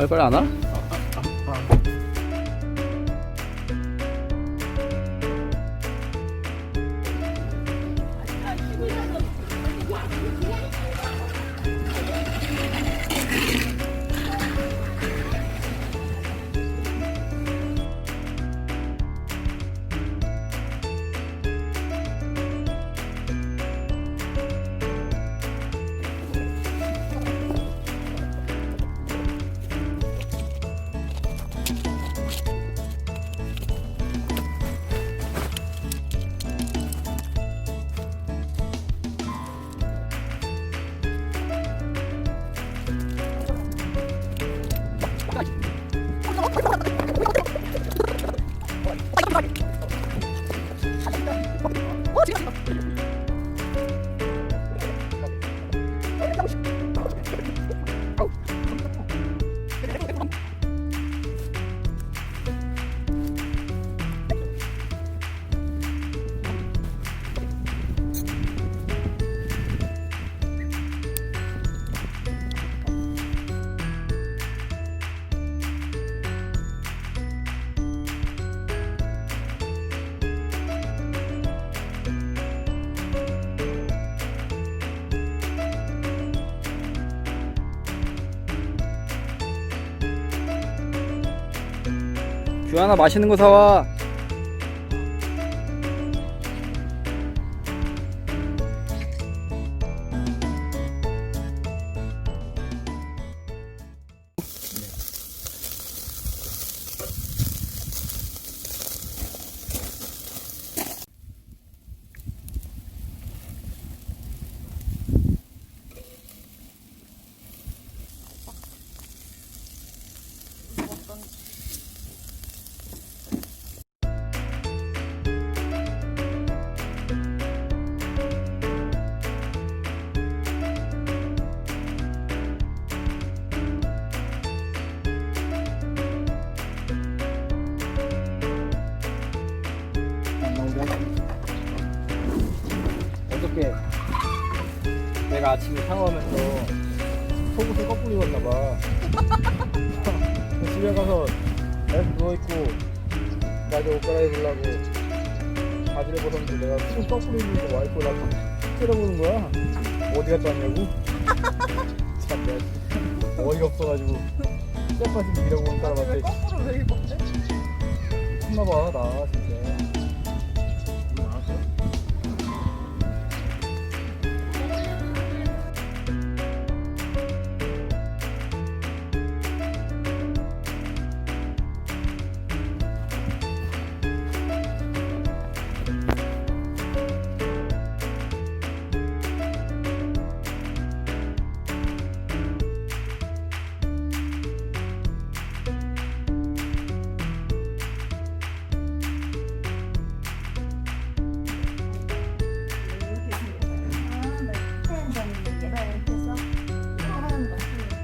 빨리빨리 안 와? 어, 지금 규환아 맛있는 거 사와 어저께 내가 아침에 샤워하면서 속옷을 거꾸로 입었나봐. 집에 가서 애들 누워있고 나도 옷 갈아입으려고 바지를 벗었는데 내가 속옷 거꾸로 입는 거 와이프가 째려보는 거야? 어디 갔다 왔냐고? 참 내가 어이가 없어가지고 쇠빠지 밀어보는 사람한테 거꾸로 왜 입었대? 혼나봐 나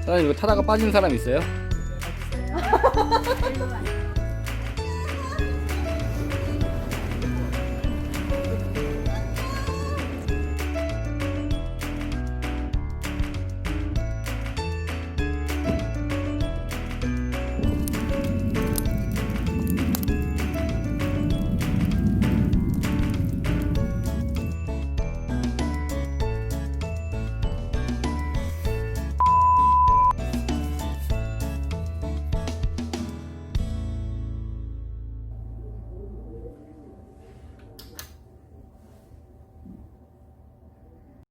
사장님 이거 타다가 빠진 사람 있어요?